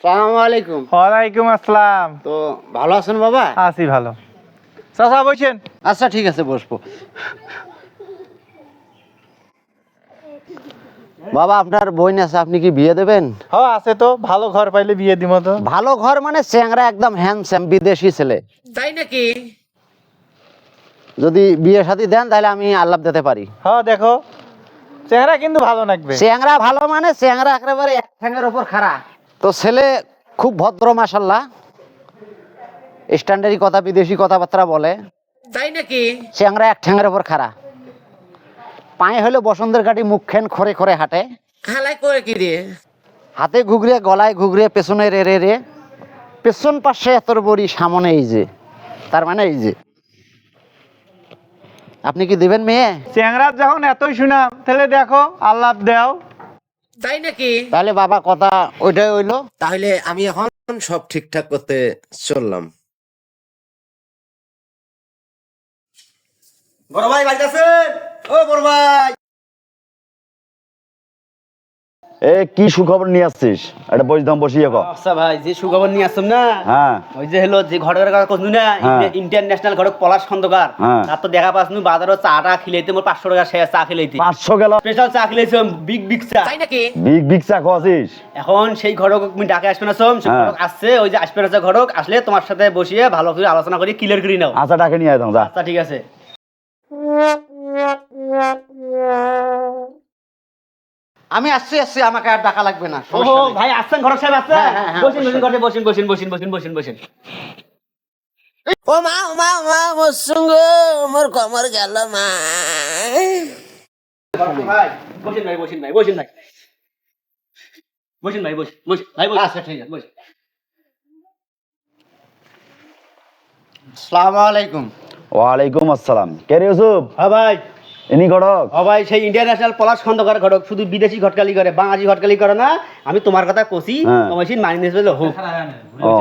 সালাম আলাইকুম ওয়ালাইকুম আসসালাম। তো ভালো আছেন বাবা? আছি ভালো। চাচা বলছেন আচ্ছা ঠিক আছে বসবো। বাবা আপনার বোন আছে আপনি কি বিয়ে দেবেন? আছে তো ভালো ঘর পাইলে বিয়ে দিব তো। ভালো ঘর মানে চ্যাংরা একদম হ্যান্ডসাম বিদেশি ছেলে। তাই নাকি? যদি বিয়ে শাদী দেন তাহলে আমি আল্লাহ দিতে পারি। হ দেখো চেহারা কিন্তু ভালো লাগবে। চ্যাংরা ভালো মানে চ্যাংরা একেবারে এক ঠ্যাঙের খাড়া। তো ছেলে খুব ভদ্র মাসাল্লাহ স্ট্যান্ডার্ডি কথা বিদেশি কথাবার্তা বলে। তাই নাকি? চ্যাংরা এক ঠ্যাঙের ওপর খাড়া। পায়ে হলে বসন্তের গাড়ি মুখখান খরে খরে হাঁটে। হালাই করে কি রে হাতে ঘুগরে গলায় ঘুগরে পেছনে রে রে রে। পেছন পাশে এত বড়ি সামনে এই যে। তার মানে এই যে। আপনি কি দিবেন মেয়ে? চেংরার যখন এতই শুনাম তাহলে দেখো আল্লাহ দেও। তাই নাকি? তাহলে বাবা কথা ওইটাই হইল। তাহলে আমি এখন সব ঠিকঠাক করতে চললাম। বড় ভাই বাড়িতে আছেন? ও বড় ভাই! এ কি সুখবর নিয়ে আসছিস? এটা বসদাম বসিয়ে ক আচ্ছা ভাই যে সুখবর নিয়ে আসছেন না হ্যাঁ। ওই যে হলো যে ঘটকের কথা কইনু না হ্যাঁ। ইন্টারন্যাশনাল ঘটক পলাশ খন্দকার হ্যাঁ। তার তো দেখা পাস নু বাজারে চাটা খিলাইতে মোর পাঁচশো টাকা শেয়ার চা খিলাইতে। পাঁচশো গেল। স্পেশাল চা খিলাইছে বিগ বিগ চা। তাই নাকি? বিগ বিগ চা খাওয়াছিস? এখন সেই ঘটক তুমি ডাকে আসবে না সোম। সেই হ্যাঁ। ঘটক আসছে ওই যে আসবে না ঘটক আসলে তোমার সাথে বসিয়ে ভালো করে আলোচনা করে ক্লিয়ার করে নাও। আচ্ছা ডাকে নিয়ে আয় যা। আচ্ছা ঠিক আছে। আমি আসছি আসছি আমাকে আর ডাকা লাগবে না ও ভাই আসছেন ঘটক সাহেব আসছেন? হ্যাঁ, হ্যাঁ, হ্যাঁ, বসেন বসেন। ঘটে বসেন বসেন বসেন বসেন বসেন বসেন। ও মা ও মা মা মোর সঙ্গে মোর কমর গেল মা। ভাই বসেন ভাই বসেন ভাই বসেন ভাই। বসেন ভাই বসেন বসেন ভাই বসেন। আচ্ছা, ঠিক আছে। বসেন। আসসালামু আলাইকুম। ওয়ালাইকুম আসসালাম। কে রে ইউসুফ? হ্যাঁ ভাই। ইনি ঘটক। ও ভাই সেই ইন্টারন্যাশনাল পলাশ খন্দকার ঘটক শুধু বিদেশি ঘটকালি করে বাঙালি ঘটকালি করে না আমি তোমার কথা কষি হ্যাঁ। তোমার সেই মাইনে নিয়ে হোক।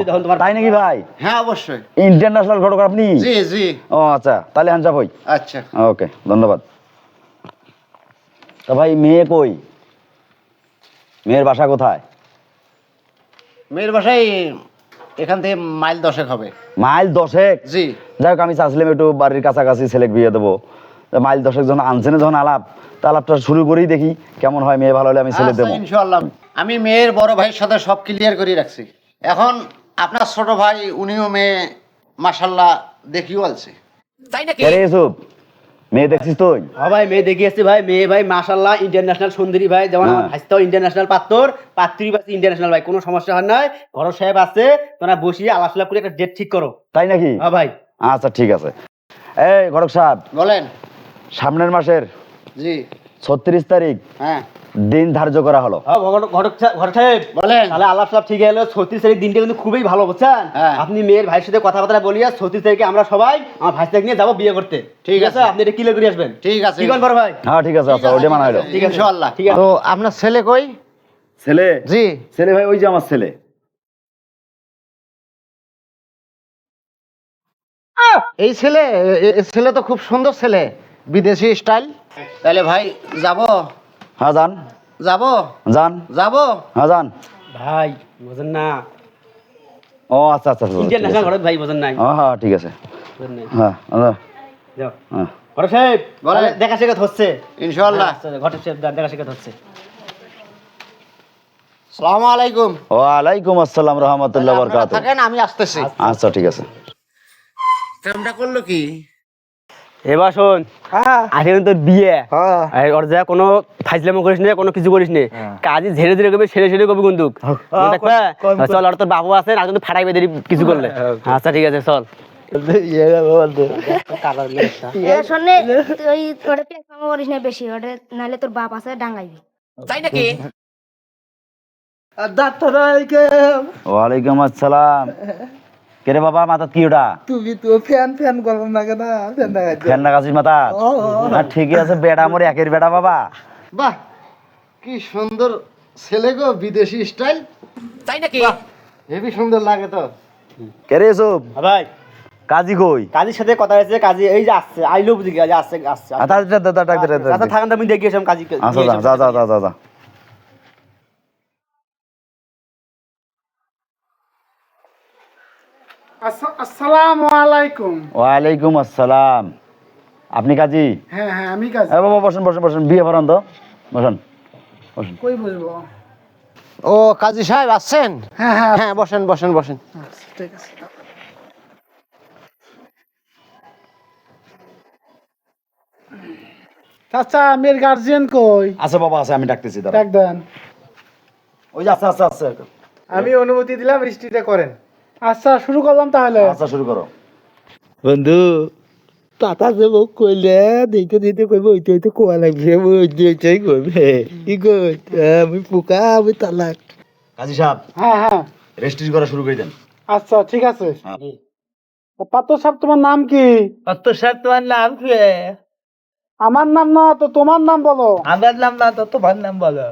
তখন তোমার তাই নাকি ভাই? হ্যাঁ অবশ্যই। ইন্টারন্যাশনাল ঘটক আপনি? জি জি। ও আচ্ছা তাহলে হ্যান্ডসাপ হই। আচ্ছা। ওকে ধন্যবাদ। তা ভাই মেয়ে কই? মেয়ের বাসা কোথায়? মেয়ের বাসায় এখান থেকে মাইল দশেক হবে। মাইল দশেক? জি। যাই হোক আমি চাচ্ছিলাম একটু বাড়ির কাছাকাছি ছেলে বিয়ে দেবো। মাইল দশেক যখন আনছেন যখন আলাপ তা আলাপটা শুরু করেই দেখি কেমন হয় মেয়ে ভালো হলে আমি ছেলে আচ্ছা, দেবো। ইনশাআল্লাহ। আমি মেয়ের বড় ভাইয়ের সাথে সব ক্লিয়ার করে রাখছি। এখন আপনার ছোট ভাই উনিও মেয়ে মাসাল্লাহ দেখিও আলছে। তাই নাকি? কে রে ইউসুফ মেয়ে দেখছিস তুই? হ্যাঁ ভাই মেয়ে দেখে ভাই। মেয়ে ভাই মাশাল্লাহ ইন্টারন্যাশনাল সুন্দরী ভাই। যেমন হ্যাঁ। ইন্টারন্যাশনাল পাত্তর পাত্রী পাচ্ছি ইন্টারন্যাশনাল ভাই কোনো সমস্যা হয় নাই। ঘর সাহেব আছে তোমরা বসিয়ে আলাপ করে একটা ডেট ঠিক করো। তাই নাকি? হ্যাঁ ভাই। আচ্ছা ঠিক আছে। এই ঘটক সাহেব বলেন। সামনের মাসের জি। ছত্রিশ তারিখ হ্যাঁ। দিন ধার্য করা হলো। হ্যাঁ বলেন। তাহলে আল্লাহ সাহেব ঠিক হলো ছত্রিশ তারিখ দিনটা কিন্তু খুবই ভালো বুঝছেন? হ্যাঁ। আপনি মেয়ের ভাইয়ের সাথে কথাবার্তা বলিয়া ছত্রিশ তারিখে আমরা সবাই আমার ভাই নিয়ে যাব বিয়ে করতে। ঠিক আছে। আপনি এটা ক্লিয়ার করে আসবেন। ঠিক আছে। আছে ভাই? হ্যাঁ ঠিক আছে আচ্ছা ওটা মানা হলো ঠিক আছে। ইনশাআল্লাহ। ঠিক আছে। তো আপনার ছেলে কই? ছেলে? জি। ছেলে ভাই ওই যে আমার ছেলে। এই ছেলে ছেলে তো খুব সুন্দর ছেলে। বিদেশি স্টাইল। তাহলে ভাই যাব? হ্যাঁ যান। যাব? যান। যাব? হ্যাঁ যান। ভাই বোঝেন না। ও আচ্ছা আচ্ছা আচ্ছা, ঠিক ইন্টারন্যাশনাল আছে। ঘটক ভাই বোঝেন নাই। হ্যাঁ হ্যাঁ ঠিক আছে। হ্যাঁ হ্যাঁ, যাও। হ্যাঁ। ঘটক সাহেব দেখা শেখাত হচ্ছে। ইনশাআল্লাহ। আচ্ছা, ঘটক সাহেব দেখা শেখাত হচ্ছে। সালামু আলাইকুম। ওয়ালাইকুম আসসালাম রহমতুল্লাহ আপনারা বরকাত থাকেন আমি আসতেছি। আচ্ছা ঠিক আছে। কামটা করল কি? এবার শোন আজকে কিন্তু তোর বিয়ে। আর ওর যা কোনো ফাইজলামো করিস না কোনো কিছু করিস না। কাজে ঝেড়ে ধীরে করবি সেরে সেরে করবি কিন্তু। চল আর তোর বাবু আছে না কিন্তু ফাটাইবে দেরি কিছু করলে। আচ্ছা ঠিক আছে চল। এ শোনে তুই ওটা পেট মামা করিস না বেশি? ওটা নাহলে তোর বাপ আছে ডাঙ্গাইবি। তাই নাকি? ওয়ালাইকুম আসসালাম। কে রে বাবা মাথাত কি ওটা? তুমি তো ফ্যান ফ্যান করো না কেন ফ্যান লাগাইতে ফ্যান লাগাছিস মাথা না ঠিকই আছে বেটা মোর একের বেটা বাবা। বাহ কি সুন্দর ছেলে গো বিদেশি স্টাইল। তাই নাকি? হেভি সুন্দর লাগে তো। কে রে এসব? ভাই। কাজী কই? কাজীর সাথে কথা হয়েছে কাজী এই যে আসছে আইলো বুঝি কাজী আসছে আসছে আচ্ছা আচ্ছা আচ্ছা। থাকেন তো আমি দেখি এসব কাজী আচ্ছা যা যা যা যা আসসালামু আলাইকুম। ওয়ালাইকুম আসসালাম। আপনি কাজী? হ্যাঁ হ্যাঁ আমি কাজ। বাবা বসেন বসেন বসেন বিয়ে করান তো। বসেন বসেন। কই বুঝব ও কাজী সাহেব আসছেন? হ্যাঁ হ্যাঁ হ্যাঁ বসেন বসেন বসেন। ঠিক আছে চাচা মেয়ের গার্জিয়ান কই? আছে বাবা আছে আমি ডাকতেছি ডাক দেন। ওই যে আছে আছে আছে। আমি অনুমতি দিলাম বৃষ্টিটা করেন। আচ্ছা শুরু করলাম তাহলে। আচ্ছা শুরু করো। বন্ধু পাতা যে মোক কইলে দিতে দিতে কইব ওইতে ওইতে কোয়া লাগবে ওইতে ওইটাই কইবে কি কই আমি পোকা আমি তালাক। কাজী সাহেব হ্যাঁ হ্যাঁ। রেজিস্ট্রি করা শুরু করে দেন। আচ্ছা ঠিক আছে। হ্যাঁ। পাত্র সাহেব তোমার নাম কি? সাহেব তোমার নাম কি? আমার নাম না তো তোমার নাম বলো। আমার নাম না তো তোমার নাম বলো।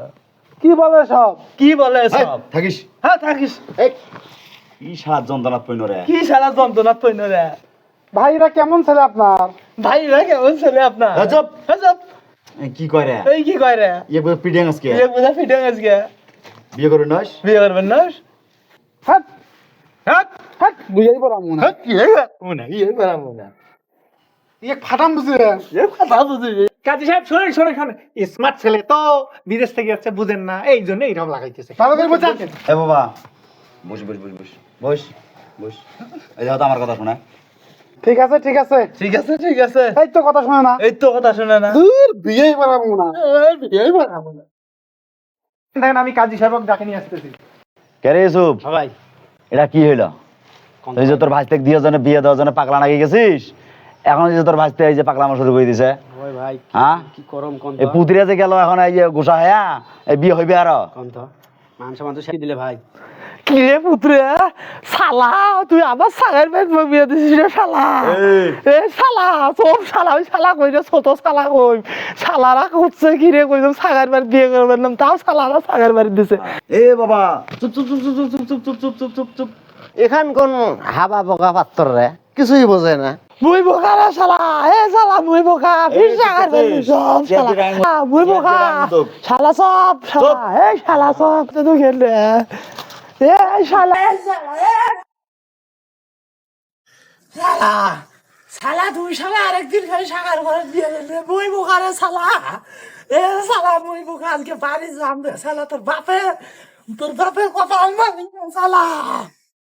কি বলে সব? কি বলে সব? থাকিস। হ্যাঁ থাকিস। কি সাত যন্ত্রণা পইন রে? কি সারা যন্ত্রণা পইন রে? ভাইরা কেমন ছেলে আপনার? ভাইরা কেমন ছেলে আপনার। হ্যাঁ, এ, কি কয় রে? এই কি কয় রে? ইয়ে পিডিয়াং আজকে। বুঝা আজকে। বিয়ে করে নস বিয়ে করবেন হ্যাঁ হ্যাঁ হ্যাঁ বুঝাই পড়াম মনে হয়। কি হইবে মনে কি হইবে মনে ইয়ে ফাটাম বুঝে কাজী সাহেব শোনেন শোনেন শোনেন। স্মার্ট ছেলে তো বিদেশ থেকে যাচ্ছে বুঝেন না। এই জন্য এইরকম লাগাইতেছে। বাবা বস বস বস বস। বস বস। এই দেখো তো আমার কথা শোনা। ঠিক আছে ঠিক আছে। ঠিক আছে ঠিক আছে। এই তো কথা শোনে না। এই তো কথা শুনে না। দূর বিয়েই বানাবো না। বিয়েই বানাবো না। দেখেন আমি কাজী সাহেব ডাকে নিয়ে আসতেছি। কে রে ইউসুফ? ভাই এটা কি হইল? তুই যে তোর ভাইতে দিয়ে জন্য বিয়ে দেওয়ার জন্য পাগলা নাকি গেছিস? এখন যে তোর ভাইতে এই যে পাগলামো শুরু করে দিছে। ভাই হ্যাঁ? কি করম কোন এই পুতিরা যে গেল এখন এই যে গোসা হ্যা এই বিয়ে হইবে আর। কোন তো মাংস মাংস সেই দিলে ভাই। কি রে পুত্রে? শালা তুই আবার সাগের পেট বিয়ে দিছিস রে শালা। এ শালা সব শালা ওই শালা কই রে ছোট শালা কই। শালারা করছে কি রে? কই সাগের বাড়ি বিয়ে করবেন না তাও শালারা সাগের বাড়ি দিছে। এ বাবা চুপ চুপ চুপ চুপ চুপ চুপ চুপ চুপ চুপ চুপ। চুপ এখান কোন হাবা বোকা পাত্র রে? কিছুই বোঝে না। মুই বোকা রে শালা। এ শালা মুই বোকা। ফির সাগের বাড়ি সব শালা। মুই বোকা। শালা সব শালা। এ শালা সব তো খেলে এ আরেকদিন খালি সাগার করে দিয়ে দিলে। মুই বোকা রে শালা। এ, শালা, মুই বোকা বাড়ি যাম শালা, তোর বাপে তোর বাপের কথা